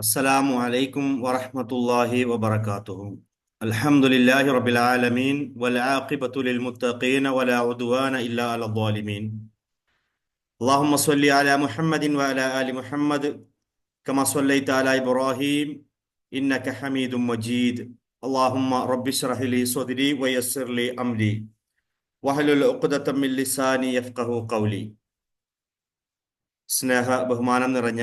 السلام عليكم ورحمة الله وبركاته الحمد لله رب العالمين والعاقبة للمتقين ولا عدوان إلا على الظالمين اللهم صل على محمد وعلى آل محمد كما صليت على إبراهيم إنك حميد مجيد اللهم رب اشرح لي صدري ويسر لي أمري واحلل عقدة من لساني يفقه قولي സ്നേഹ ബഹുമാനം നിറഞ്ഞ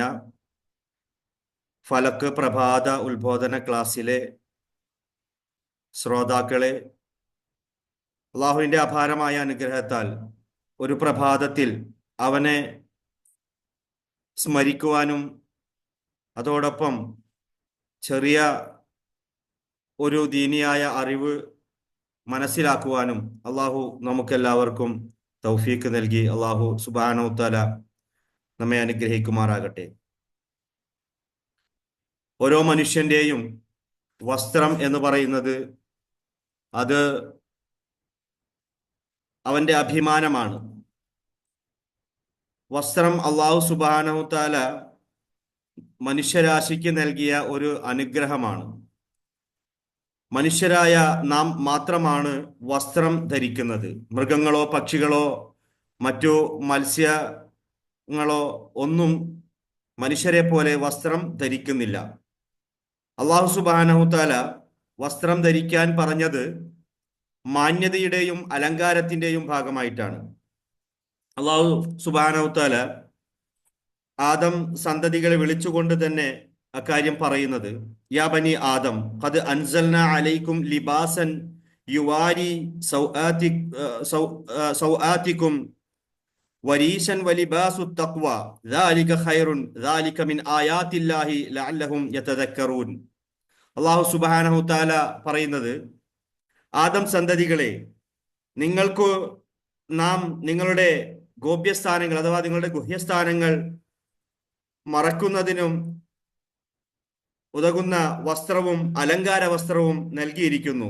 ഫലക്ക് പ്രഭാത ഉത്ബോധന ക്ലാസ്സിലെ ശ്രോതാക്കളെ അള്ളാഹുവിന്റെ അപാരമായ അനുഗ്രഹത്താൽ ഒരു പ്രഭാതത്തിൽ അവനെ സ്മരിക്കുവാനും അതോടൊപ്പം ചെറിയ ഒരു ദീനിയായ അറിവ് മനസ്സിലാക്കുവാനും അള്ളാഹു നമുക്കെല്ലാവർക്കും തൗഫീക്ക് നൽകി. അള്ളാഹു സുബാനോത്തല നമ്മെ അനുഗ്രഹിക്കുമാറാകട്ടെ. ഓരോ മനുഷ്യന്റെയും വസ്ത്രം എന്ന് പറയുന്നത് അത് അവന്റെ അഭിമാനമാണ്. വസ്ത്രം അള്ളാഹു സുബാനഹുത്താല മനുഷ്യരാശിക്ക് നൽകിയ ഒരു അനുഗ്രഹമാണ്. മനുഷ്യരായ നാം മാത്രമാണ് വസ്ത്രം ധരിക്കുന്നത്. മൃഗങ്ങളോ പക്ഷികളോ മറ്റു മത്സ്യങ്ങളോ ഒന്നും മനുഷ്യരെ പോലെ വസ്ത്രം ധരിക്കുന്നില്ല. അള്ളാഹു സുബാനഹുത്താല വസ്ത്രം ധരിക്കാൻ പറഞ്ഞത് മാന്യതയുടെയും അലങ്കാരത്തിന്റെയും ഭാഗമായിട്ടാണ്. അള്ളാഹു സുബാനഹുത്താല ആദം സന്തതികളെ വിളിച്ചുകൊണ്ട് തന്നെ അക്കാര്യം പറയുന്നത് യാ ബനി ആദം ഖദ് അൻസൽന അലൈക്കും ലിബാസൻ യുവാരി സൗആതി സൗആതിക്കും വരീശൻ വലിബാസു തഖ്വ ذلك خير ذلك من آيات الله لعلهم يتذكرون അള്ളാഹു സുബ്ഹാനഹു തആല പറയുന്നത് ആദം സന്തതികളെ നിങ്ങൾക്ക് നാം നിങ്ങളുടെ ഗോപ്യസ്ഥാനങ്ങൾ അഥവാ നിങ്ങളുടെ ഗുഹ്യസ്ഥാനങ്ങൾ മറക്കുന്നതിനും ഉതകുന്ന വസ്ത്രവും അലങ്കാര വസ്ത്രവും നൽകിയിരിക്കുന്നു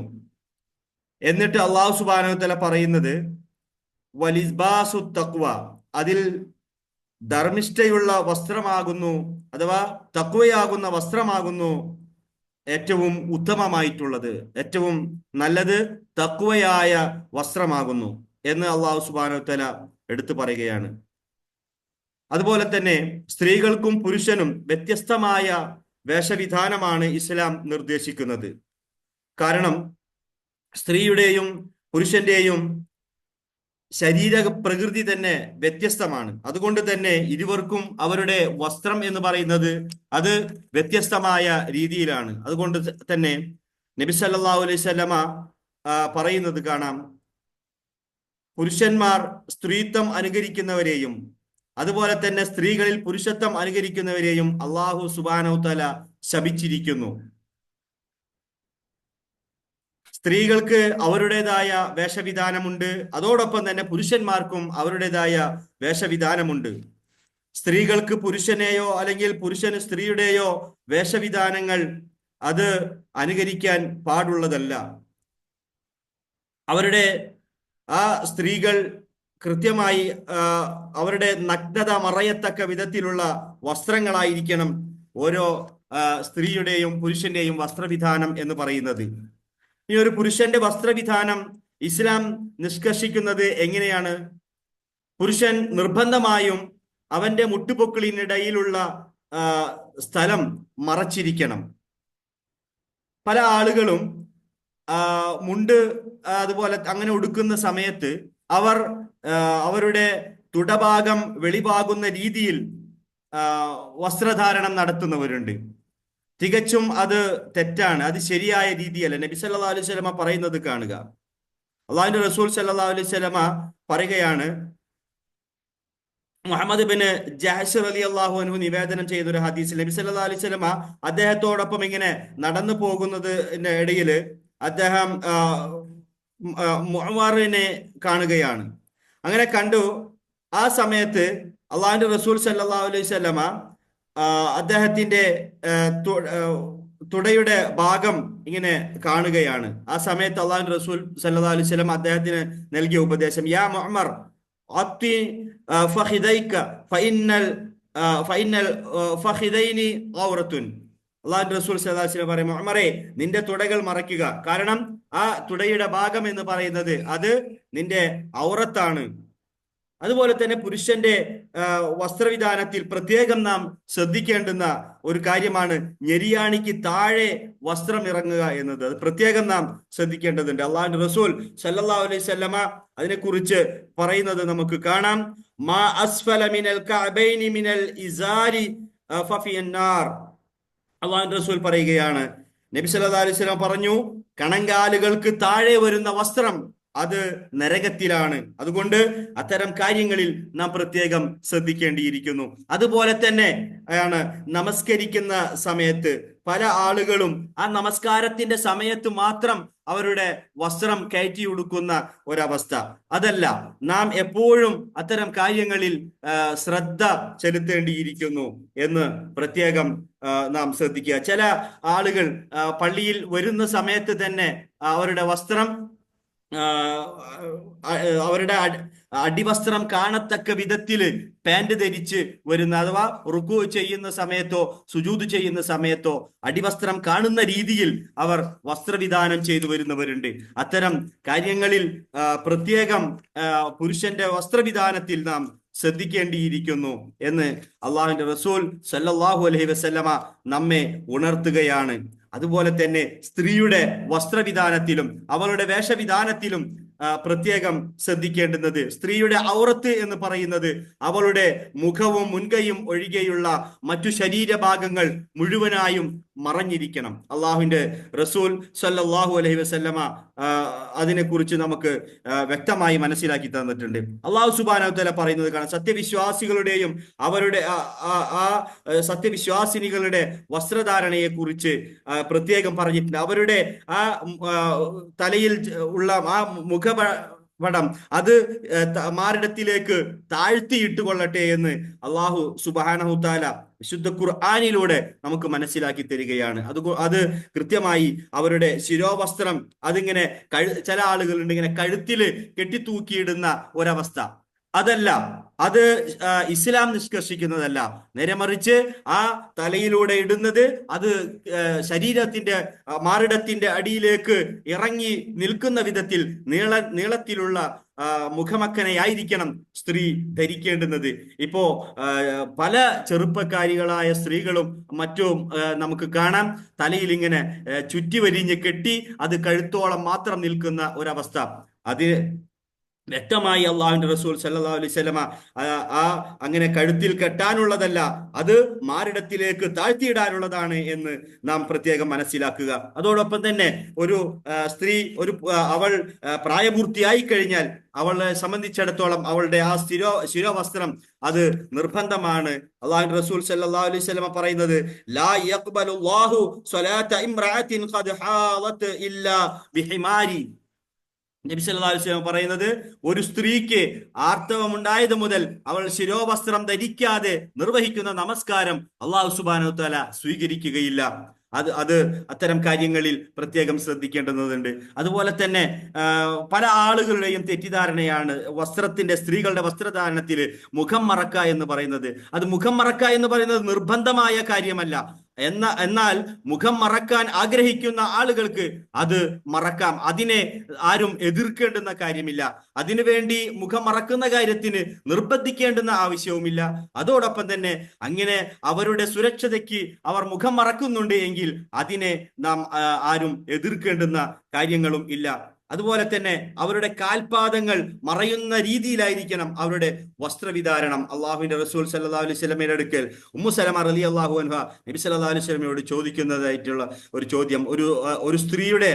എന്നിട്ട് അള്ളാഹു സുബാനു തല പറയുന്നത് വലിസ്ബാസു തക്വ. അതിൽ ധർമ്മിഷ്ഠയുള്ള വസ്ത്രമാകുന്നു അഥവാ തക്വയാകുന്ന വസ്ത്രമാകുന്നു ഏറ്റവും ഉത്തമമായിട്ടുള്ളത്. ഏറ്റവും നല്ലത് തക്വയായ വസ്ത്രമാകുന്നു എന്ന് അള്ളാഹു സുബാനു തല എടുത്തു പറയുകയാണ്. അതുപോലെ തന്നെ സ്ത്രീകൾക്കും പുരുഷനും വ്യത്യസ്തമായ വേഷവിധാനമാണ് ഇസ്ലാം നിർദ്ദേശിക്കുന്നത്. കാരണം സ്ത്രീയുടെയും പുരുഷന്റെയും ശരീര പ്രകൃതി തന്നെ വ്യത്യസ്തമാണ്. അതുകൊണ്ട് തന്നെ ഇരുവർക്കും അവരുടെ വസ്ത്രം എന്ന് പറയുന്നത് അത് വ്യത്യസ്തമായ രീതിയിലാണ്. അതുകൊണ്ട് തന്നെ നബി സല്ലല്ലാഹു അലൈഹി സ്വലമ പറയുന്നത് കാണാം. പുരുഷന്മാർ സ്ത്രീത്വം അനുകരിക്കുന്നവരെയും അതുപോലെ തന്നെ സ്ത്രീകളിൽ പുരുഷത്വം അനുകരിക്കുന്നവരെയും അള്ളാഹു സുബാനോ തല ശപിച്ചിരിക്കുന്നു. സ്ത്രീകൾക്ക് അവരുടേതായ വേഷവിധാനമുണ്ട്. അതോടൊപ്പം തന്നെ പുരുഷന്മാർക്കും അവരുടേതായ വേഷവിധാനമുണ്ട്. സ്ത്രീകൾക്ക് പുരുഷനെയോ അല്ലെങ്കിൽ പുരുഷന് സ്ത്രീയുടെയോ വേഷവിധാനങ്ങൾ അത് അനുകരിക്കാൻ പാടുള്ളതല്ല. അവരുടെ ആ സ്ത്രീകൾ കൃത്യമായി അവരുടെ നഗ്നത മറയത്തക്ക വിധത്തിലുള്ള വസ്ത്രങ്ങളായിരിക്കണം ഓരോ സ്ത്രീയുടെയും പുരുഷന്റെയും വസ്ത്രവിധാനം എന്ന് പറയുന്നത്. ഈ ഒരു പുരുഷന്റെ വസ്ത്രവിധാനം ഇസ്ലാം നിഷ്കർഷിക്കുന്നത് എങ്ങനെയാണ്? പുരുഷൻ നിർബന്ധമായും അവന്റെ മുട്ടുപൊക്കിളിനിടയിലുള്ള സ്ഥലം മറച്ചിരിക്കണം. പല ആളുകളും മുണ്ട് അതുപോലെ അങ്ങനെ ഉടുക്കുന്ന സമയത്ത് അവർ അവരുടെ തുടഭാഗം വെളിവാകുന്ന രീതിയിൽ വസ്ത്രധാരണം നടത്തുന്നവരുണ്ട്. തികച്ചും അത് തെറ്റാണ്. അത് ശരിയായ രീതിയല്ല. നബി സല്ലാ അലൈഹി സ്വലമ പറയുന്നത് കാണുക. അള്ളാഹിന്റെ റസൂൽ സല്ലാ അലൈഹി സ്വലമ പറയുകയാണ് മുഹമ്മദ് ബിൻ ജാഹിർ അലി അള്ളാഹു അനു നിവേദനം ചെയ്ത ഒരു ഹദീസ്. നബി സല്ലാ അലൈഹി സ്വലമ അദ്ദേഹത്തോടൊപ്പം ഇങ്ങനെ നടന്നു പോകുന്നതിന്റെ ഇടയിൽ അദ്ദേഹം മുഹമ്മറിനെ കാണുകയാണ്. അങ്ങനെ കണ്ടു. ആ സമയത്ത് അള്ളാഹിന്റെ റസൂൽ സല്ലാ അലൈഹി സ്വലമ അദ്ദേഹത്തിന്റെ തുടയുടെ ഭാഗം ഇങ്ങനെ കാണുകയാണ്. ആ സമയത്ത് അള്ളാഹു റസൂൽ സല്ലാ അലൈഹി സ്വലം അദ്ദേഹത്തിന് നൽകിയ ഉപദേശം യാ മുഹമ്മർ റസൂൽ നിന്റെ തുടകൾ മറയ്ക്കുക. കാരണം ആ തുടയുടെ ഭാഗം എന്ന് പറയുന്നത് അത് നിന്റെ ഔറത്താണ്. അതുപോലെ തന്നെ പുരുഷന്റെ വസ്ത്രവിധാനത്തിൽ പ്രത്യേകം നാം ശ്രദ്ധിക്കേണ്ടുന്ന ഒരു കാര്യമാണ് ഞെരിയാണിക്ക് താഴെ വസ്ത്രം ഇറങ്ങുക എന്നത്. അത് പ്രത്യേകം നാം ശ്രദ്ധിക്കേണ്ടതുണ്ട്. അള്ളാഹു റസൂൽ സല്ലാ അലൈഹി വസല്ലമ അതിനെക്കുറിച്ച് പറയുന്നത് നമുക്ക് കാണാം. മാ അസ്ഫല മിനൽ കഅബൈനി മിനൽ ഇസാരി ആ, ഫഫിയൻ നാർ അള്ളാഹു റസൂൽ പറയുകയാണ്. നബി സല്ലല്ലാഹു അലൈഹി വസല്ലം പറഞ്ഞു കണങ്കാലുകൾക്ക് താഴെ വരുന്ന വസ്ത്രം അത് നരകത്തിലാണ്. അതുകൊണ്ട് അത്തരം കാര്യങ്ങളിൽ നാം പ്രത്യേകം ശ്രദ്ധിക്കേണ്ടിയിരിക്കുന്നു. അതുപോലെ തന്നെ ആണ് നമസ്കരിക്കുന്ന സമയത്ത് പല ആളുകളും ആ നമസ്കാരത്തിന്റെ സമയത്ത് മാത്രം അവരുടെ വസ്ത്രം കയറ്റി ഉടുക്കുന്ന ഒരവസ്ഥ. അതല്ല നാം എപ്പോഴും അത്തരം കാര്യങ്ങളിൽ ശ്രദ്ധ ചെലുത്തേണ്ടിയിരിക്കുന്നു എന്ന് പ്രത്യേകം നാം ശ്രദ്ധിക്കുക. ചില ആളുകൾ പള്ളിയിൽ വരുന്ന സമയത്ത് തന്നെ അവരുടെ വസ്ത്രം അവരുടെ അടിവസ്ത്രം കാണത്തക്ക വിധത്തിൽ പാന്റ് ധരിച്ച് വരുന്ന അഥവാ റുക്കു ചെയ്യുന്ന സമയത്തോ സുജൂത് ചെയ്യുന്ന സമയത്തോ അടിവസ്ത്രം കാണുന്ന രീതിയിൽ അവർ വസ്ത്രവിധാനം ചെയ്തു വരുന്നവരുണ്ട്. അത്തരം കാര്യങ്ങളിൽ പ്രത്യേകം പുരുഷന്റെ വസ്ത്രവിധാനത്തിൽ നാം ശ്രദ്ധിക്കേണ്ടിയിരിക്കുന്നു എന്ന് അള്ളാഹുവിന്റെ റസൂൽ സല്ലാഹു അലഹി വസല്ലമ നമ്മെ ഉണർത്തുകയാണ്. അതുപോലെ തന്നെ സ്ത്രീയുടെ വസ്ത്രവിധാനത്തിലും അവളുടെ വേഷവിധാനത്തിലും പ്രത്യേകം ശ്രദ്ധിക്കേണ്ടുന്നത്. സ്ത്രീയുടെ ഔറത്ത് എന്ന് പറയുന്നത് അവളുടെ മുഖവും മുൻകൈയും ഒഴികെയുള്ള മറ്റു ശരീരഭാഗങ്ങൾ മുഴുവനായും മറഞ്ഞിരിക്കണം. അള്ളാഹുവിന്റെ റസൂൽ സല്ലാഹു അലഹി വസല്ലമ അതിനെക്കുറിച്ച് നമുക്ക് വ്യക്തമായി മനസ്സിലാക്കി തന്നിട്ടുണ്ട്. അള്ളാഹു സുബാന തല പറയുന്നത് കാരണം സത്യവിശ്വാസികളുടെയും അവരുടെ ആ സത്യവിശ്വാസിനികളുടെ വസ്ത്രധാരണയെ കുറിച്ച് പ്രത്യേകം പറഞ്ഞിട്ടുണ്ട്. അവരുടെ ആ തലയിൽ ഉള്ള ആ മുഖപടം അത് ഏഹ്, ത- മാറിടത്തിലേക്ക് താഴ്ത്തിയിട്ട് കൊള്ളട്ടെ എന്ന് അള്ളാഹു സുബാനഹുത്താല വിശുദ്ധ ഖുർആാനിലൂടെ നമുക്ക് മനസ്സിലാക്കി തരികയാണ്. അത് അത് കൃത്യമായി അവരുടെ ശിരോവസ്ത്രം അതിങ്ങനെ കഴു ചില ആളുകളുണ്ട് ഇങ്ങനെ കഴുത്തിൽ കെട്ടിത്തൂക്കിയിടുന്ന ഒരവസ്ഥ. അതല്ല അത് ഇസ്ലാം നിഷ്കർഷിക്കുന്നതല്ല. നേരെ മറിച്ച് ആ തലയിലൂടെ ഇടുന്നത് അത് ശരീരത്തിന്റെ മാറിടത്തിന്റെ അടിയിലേക്ക് ഇറങ്ങി നിൽക്കുന്ന വിധത്തിൽ നീള നീളത്തിലുള്ള മുഖമക്കനെയായിരിക്കണം സ്ത്രീ ധരിക്കേണ്ടുന്നത്. ഇപ്പോ പല ചെറുപ്പക്കാരികളായ സ്ത്രീകളും മറ്റും നമുക്ക് കാണാം തലയിൽ ഇങ്ങനെ ചുറ്റിവരിഞ്ഞ് ചുറ്റി വരിഞ്ഞ് കെട്ടി അത് കഴുത്തോളം മാത്രം നിൽക്കുന്ന ഒരവസ്ഥ. അത് വ്യക്തമായി അള്ളാഹുവിന്റെ റസൂൽ സല്ലല്ലാഹു അലൈഹി വസല്ലമ ആ അങ്ങനെ കഴുത്തിൽ കെട്ടാനുള്ളതല്ല അത് മാറിടത്തിലേക്ക് താഴ്ത്തിയിടാനുള്ളതാണ് എന്ന് നാം പ്രത്യേകം മനസ്സിലാക്കുക. അതോടൊപ്പം തന്നെ ഒരു സ്ത്രീ ഒരു അവൾ പ്രായപൂർത്തിയായി കഴിഞ്ഞാൽ അവളെ സംബന്ധിച്ചിടത്തോളം അവളുടെ ആ സ്ഥിരോ ശിരോവസ്ത്രം അത് നിർബന്ധമാണ്. അള്ളാഹു റസൂൽ സല്ലല്ലാഹു അലൈഹി പറയുന്നത് ലാ സ്വലാത ഖദ് ബിഹിമാരി. നബി സല്ലല്ലാഹു അലൈഹി പറയുന്നത് ഒരു സ്ത്രീക്ക് ആർത്തവം ആർത്തവമുണ്ടായത് മുതൽ അവൾ ശിരോവസ്ത്രം ധരിക്കാതെ നിർവഹിക്കുന്ന നമസ്കാരം അള്ളാഹു തആല സ്വീകരിക്കുകയില്ല. അത് അത് അത്തരം കാര്യങ്ങളിൽ പ്രത്യേകം ശ്രദ്ധിക്കേണ്ടതുണ്ട് അതുപോലെ തന്നെ പല ആളുകളുടെയും തെറ്റിദ്ധാരണയാണ് വസ്ത്രത്തിന്റെ സ്ത്രീകളുടെ വസ്ത്രധാരണത്തിൽ മുഖം മറക്ക എന്ന് പറയുന്നത്. അത് മുഖം മറക്ക എന്ന് പറയുന്നത് നിർബന്ധമായ കാര്യമല്ല. എന്ന എന്നാൽ മുഖം മറക്കാൻ ആഗ്രഹിക്കുന്ന ആളുകൾക്ക് അത് മറക്കാം. അതിനെ ആരും എതിർക്കേണ്ടുന്ന കാര്യമില്ല. അതിനുവേണ്ടി മുഖം മറക്കുന്ന കാര്യത്തിന് നിർബന്ധിക്കേണ്ടുന്ന ആവശ്യവുമില്ല. അതോടൊപ്പം തന്നെ അങ്ങനെ അവരുടെ സുരക്ഷതയ്ക്ക് അവർ മുഖം മറക്കുന്നുണ്ട് എങ്കിൽ അതിനെ നാം ആരും എതിർക്കേണ്ടുന്ന കാര്യങ്ങളും ഇല്ല. അതുപോലെ തന്നെ അവരുടെ കാൽപാദങ്ങൾ മറയുന്ന രീതിയിലായിരിക്കണം അവരുടെ വസ്ത്രവിധാരണം. അള്ളാഹുവിന്റെ റസൂൽ സല്ലാ അലൈഹി സ്വലമയുടെ അടുക്കൽ ഉമ്മു സലമ അലി അള്ളാഹു അൻഹ നബി സല്ലല്ലാഹു അലൈഹി സ്വലമയോട് ചോദിക്കുന്നതായിട്ടുള്ള ഒരു ചോദ്യം. ഒരു ഒരു സ്ത്രീയുടെ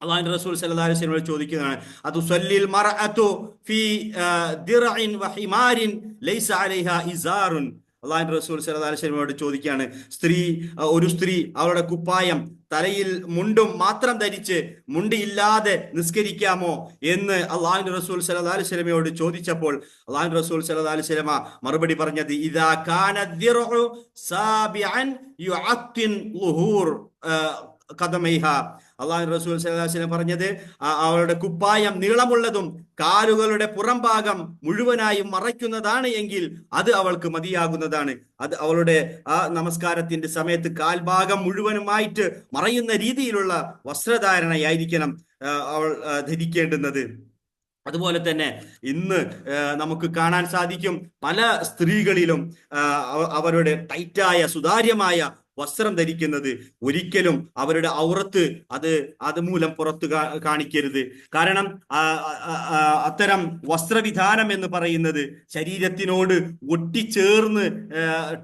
അള്ളാഹുവിന്റെ റസൂൽ സല്ലാ അലൈഹി സ്വലമയോട് ചോദിക്കുന്നതാണ് അത് സല്ലിൽ മർഅതു ഫീ ദിറഇൻ വഹിമാരിൻ ലൈസ അലൈഹാ ഇസാറുൻ അള്ളാഹുവിന്റെ റസൂൽ വസല്ലമയോട് ചോദിക്കുകയാണ് സ്ത്രീ ഒരു സ്ത്രീ അവളുടെ കുപ്പായം തലയിൽ മുണ്ടും മാത്രം ധരിച്ച് മുണ്ടില്ലാതെ നിസ്കരിക്കാമോ? എന്ന് അള്ളാഹിൻ റസൂൽ സല്ലല്ലാഹു അലൈഹി വസല്ലമയോട് ചോദിച്ചപ്പോൾ അള്ളാഹിൻ റസൂൽ സല്ലല്ലാഹു അലൈഹി വസല്ലമ മറുപടി പറഞ്ഞത് ഇദാ കാന അള്ളാഹു റസൂൽ വസല്ലം പറഞ്ഞത് അവളുടെ കുപ്പായം നീളമുള്ളതും കാലുകളുടെ പുറംഭാഗം മുഴുവനായും മറയ്ക്കുന്നതാണ് എങ്കിൽ അത് അവൾക്ക് മതിയാകുന്നതാണ്. അത് അവളുടെ ആ നമസ്കാരത്തിന്റെ സമയത്ത് കാൽഭാഗം മുഴുവനുമായിട്ട് മറയുന്ന രീതിയിലുള്ള വസ്ത്രധാരണയായിരിക്കണം അവൾ ധരിക്കേണ്ടുന്നത്. അതുപോലെ തന്നെ ഇന്ന് നമുക്ക് കാണാൻ സാധിക്കും പല സ്ത്രീകളിലും അവരുടെ ടൈറ്റായ സുതാര്യമായ വസ്ത്രം ധരിക്കുന്നത് ഒരിക്കലും അവരുടെ ഔറത്ത് അത് അതുമൂലം പുറത്തു കാ- കാണിക്കരുത്. കാരണം അത്തരം വസ്ത്രവിധാനം എന്ന് പറയുന്നത് ശരീരത്തിനോട് ഒട്ടിച്ചേർന്ന്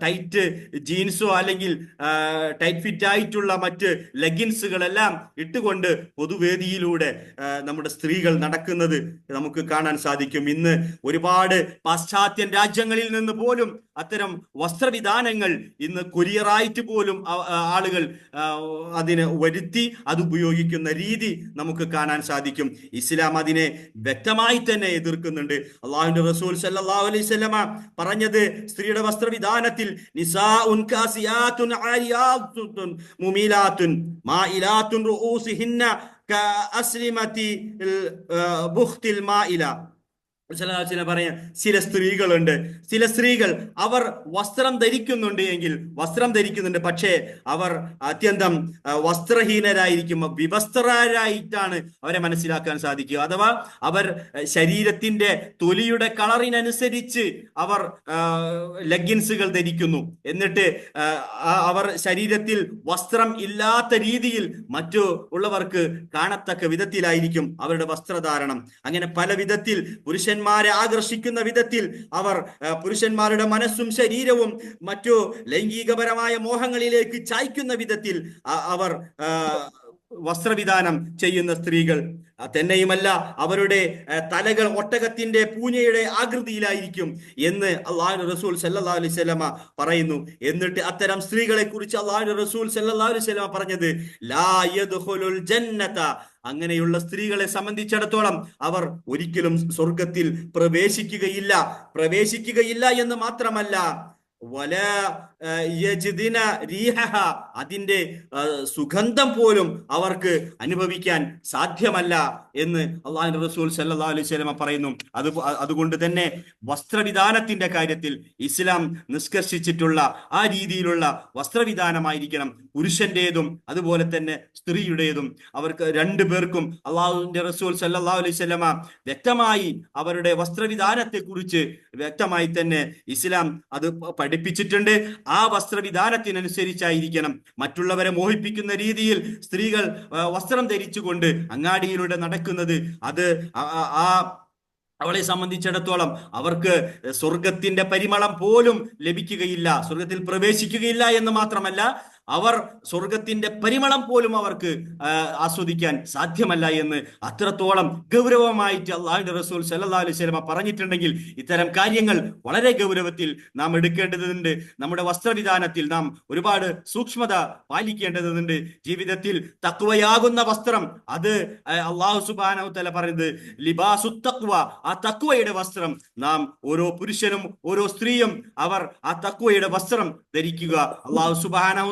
ടൈറ്റ് ജീൻസോ അല്ലെങ്കിൽ ടൈറ്റ് ഫിറ്റ് ആയിട്ടുള്ള മറ്റ് ലെഗിൻസുകളെല്ലാം ഇട്ടുകൊണ്ട് പൊതുവേദിയിലൂടെ നമ്മുടെ സ്ത്രീകൾ നടക്കുന്നത് നമുക്ക് കാണാൻ സാധിക്കും. ഇന്ന് ഒരുപാട് പാശ്ചാത്യൻ രാജ്യങ്ങളിൽ നിന്ന് പോലും അത്തരം വസ്ത്രവിധാനങ്ങൾ ഇന്ന് കൊരിയറായിട്ട് പോലും ആ- ആളുകൾ അതിനെ വരുത്തി അത് ഉപയോഗിക്കുന്ന രീതി നമുക്ക് കാണാൻ സാധിക്കും. ഇസ്ലാം അതിനെ വ്യക്തമായി തന്നെ എതിർക്കുന്നുണ്ട്. അള്ളാഹുവിന്റെ റസൂൽ സല്ലല്ലാഹു അലൈഹി വസല്ലമ പറഞ്ഞത് സ്ത്രീയുടെ വസ്ത്രവിധാനത്തിൽ നിസാഉൻ മായില ചില പറയാം ചില സ്ത്രീകളുണ്ട്. ചില സ്ത്രീകൾ അവർ വസ്ത്രം ധരിക്കുന്നുണ്ട് എങ്കിൽ വസ്ത്രം ധരിക്കുന്നുണ്ട്. പക്ഷേ അവർ അത്യന്തം വസ്ത്രഹീനരായിരിക്കും വിവസ്ത്രരായിട്ടാണ് അവരെ മനസ്സിലാക്കാൻ സാധിക്കുക. അഥവാ അവർ ശരീരത്തിന്റെ തൊലിയുടെ കളറിനനുസരിച്ച് അവർ ലെഗിൻസുകൾ ധരിക്കുന്നു. എന്നിട്ട് അവർ ശരീരത്തിൽ വസ്ത്രം ഇല്ലാത്ത രീതിയിൽ മറ്റു ഉള്ളവർക്ക് കാണത്തക്ക വിധത്തിലായിരിക്കും അവരുടെ വസ്ത്രധാരണം. അങ്ങനെ പല വിധത്തിൽ പുരുഷന്മാരെ ആകർഷിക്കുന്ന വിധത്തിൽ അവർ പുരുഷന്മാരുടെ മനസ്സും ശരീരവും മറ്റു ലൈംഗികപരമായ മോഹങ്ങളിലേക്ക് ചായ്ക്കുന്ന വിധത്തിൽ അവർ വസ്ത്രവിധാനം ചെയ്യുന്ന സ്ത്രീകൾ. തന്നെയുമല്ല അവരുടെ തലകൾ ഒട്ടകത്തിന്റെ പൂഞ്ഞയുടെ ആകൃതിയിലായിരിക്കും എന്ന് അള്ളാഹു റസൂൽ സല്ലല്ലാഹു അലൈഹി വസല്ലമ പറയുന്നു. എന്നിട്ട് അത്തരം സ്ത്രീകളെ കുറിച്ച് അള്ളാഹു റസൂൽ സല്ലല്ലാഹു അലൈഹി വസല്ലമ പറഞ്ഞത് ജന്നത. അങ്ങനെയുള്ള സ്ത്രീകളെ സംബന്ധിച്ചിടത്തോളം അവർ ഒരിക്കലും സ്വർഗത്തിൽ പ്രവേശിക്കുകയില്ല. പ്രവേശിക്കുകയില്ല എന്ന് മാത്രമല്ല വല യജ്ദിന റീഹഹ അതിന്റെ സുഗന്ധം പോലും അവർക്ക് അനുഭവിക്കാൻ സാധ്യമല്ല എന്ന് അള്ളാഹു റസൂൽ സല്ലല്ലാഹു അലൈഹി വസല്ലമ പറയുന്നു. അത് അതുകൊണ്ട് തന്നെ വസ്ത്രവിധാനത്തിന്റെ കാര്യത്തിൽ ഇസ്ലാം നിഷ്കർഷിച്ചിട്ടുള്ള ആ രീതിയിലുള്ള വസ്ത്രവിധാനമായിരിക്കണം പുരുഷന്റേതും അതുപോലെ തന്നെ സ്ത്രീയുടേതും. അവർക്ക് രണ്ടു പേർക്കും അള്ളാഹുവിന്റെ റസൂൽ സല്ലല്ലാഹു അലൈഹി വസല്ലമ വ്യക്തമായി അവരുടെ വസ്ത്രവിധാനത്തെ കുറിച്ച് വ്യക്തമായി തന്നെ ഇസ്ലാം അത് പഠിപ്പിച്ചിട്ടുണ്ട്. ആ വസ്ത്രവിധാനത്തിനനുസരിച്ചായിരിക്കണം. മറ്റുള്ളവരെ മോഹിപ്പിക്കുന്ന രീതിയിൽ സ്ത്രീകൾ വസ്ത്രം ധരിച്ചുകൊണ്ട് അങ്ങാടിയിലൂടെ നടക്കുന്നത്. അത് ആ അവളെ സംബന്ധിച്ചിടത്തോളം അവർക്ക് സ്വർഗത്തിന്റെ പരിമളം പോലും ലഭിക്കുകയില്ല. സ്വർഗത്തിൽ പ്രവേശിക്കുകയില്ല എന്ന് മാത്രമല്ല അവർ സ്വർഗത്തിന്റെ പരിമളം പോലും അവർക്ക് ആസ്വദിക്കാൻ സാധ്യമല്ല എന്ന് അത്രത്തോളം ഗൗരവമായിട്ട് അള്ളാഹുന്റെ റസൂൽ സല്ലാ അലൈഹി സ്വലമ പറഞ്ഞിട്ടുണ്ടെങ്കിൽ ഇത്തരം കാര്യങ്ങൾ വളരെ ഗൗരവത്തിൽ നാം എടുക്കേണ്ടതുണ്ട്. നമ്മുടെ വസ്ത്രവിധാനത്തിൽ നാം ഒരുപാട് സൂക്ഷ്മത പാലിക്കേണ്ടതുണ്ട്. ജീവിതത്തിൽ തക്വയാകുന്ന വസ്ത്രം അത് അള്ളാഹു സുബാനു പറയുന്നത് ലിബാസു തക്വ ആ തക്വയുടെ വസ്ത്രം നാം ഓരോ പുരുഷനും ഓരോ സ്ത്രീയും അവർ ആ തക്വയുടെ വസ്ത്രം ധരിക്കുക. അള്ളാഹു സുബാനു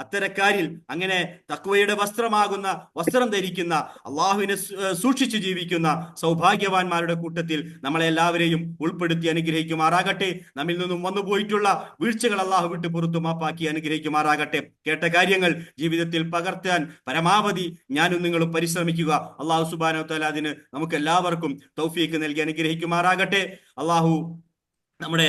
അത്തരക്കാരിൽ അങ്ങനെ തക്വയുടെ വസ്ത്രമാകുന്ന വസ്ത്രം ധരിക്കുന്ന അള്ളാഹുവിനെ സൂക്ഷിച്ചു ജീവിക്കുന്ന സൗഭാഗ്യവാന്മാരുടെ കൂട്ടത്തിൽ നമ്മളെ എല്ലാവരെയും ഉൾപ്പെടുത്തി അനുഗ്രഹിക്കുമാറാകട്ടെ. നമ്മിൽ നിന്നും വന്നു പോയിട്ടുള്ള വീഴ്ചകൾ അള്ളാഹു വിട്ട് പുറത്തു മാപ്പാക്കി അനുഗ്രഹിക്കുമാറാകട്ടെ. കേട്ട കാര്യങ്ങൾ ജീവിതത്തിൽ പകർത്താൻ പരമാവധി ഞാനും നിങ്ങളും പരിശ്രമിക്കുക. അള്ളാഹു സുബാനോ തല അതിന് നമുക്ക് എല്ലാവർക്കും തൗഫീക്ക് നൽകി അനുഗ്രഹിക്കുമാറാകട്ടെ. അള്ളാഹു നമ്മുടെ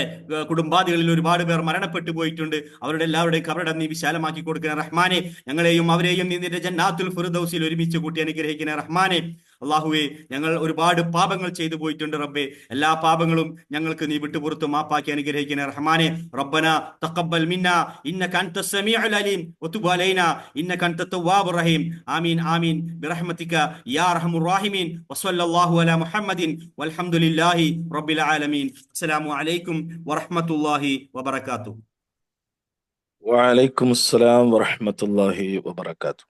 കുടുംബാദികളിൽ ഒരുപാട് പേർ മരണപ്പെട്ടു പോയിട്ടുണ്ട്. അവരുടെ എല്ലാവരുടെയും കവറടം നീ വിശാലമാക്കി കൊടുക്കുന്ന റഹ്മാനെ. ഞങ്ങളെയും അവരെയും നീ നിന്റെ ജന്നാത്തുൽ ഫിർദൗസിൽ ഒരുമിച്ച് കൂട്ടി അനുഗ്രഹിക്കുന്ന റഹ്മാനെ. അള്ളാഹുവെ ഞങ്ങൾ ഒരുപാട് പാപങ്ങൾ ചെയ്തു പോയിട്ടുണ്ട് റബ്ബെ. എല്ലാ പാപങ്ങളും ഞങ്ങൾക്ക് നീ വിട്ടുപുറത്ത് മാപ്പാക്കി അനുഗ്രഹിക്കണേ റഹ്മാനെ. റബ്ബന തഖബ്ബൽ മിന്ന ഇന്നക അൻത സമീഉൽ അലീം. വതുബ് അലൈന ഇന്നക അൻത തവ്വാബുർ റഹീം. ആമീൻ ആമീൻ. ബിറഹ്മതിക യാ അർഹമുർ റഹീമീൻ. വസല്ലല്ലാഹു അലാ മുഹമ്മദിൻ. വൽഹംദുലില്ലാഹി റബ്ബിൽ ആലമീൻ. അസ്സലാമു അലൈക്കും വറഹ്മത്തുള്ളാഹി വബറകാതുഹു വഅലൈക്കും അസ്സലാം വറഹ്മത്തുള്ളാഹി വബറകാതുഹു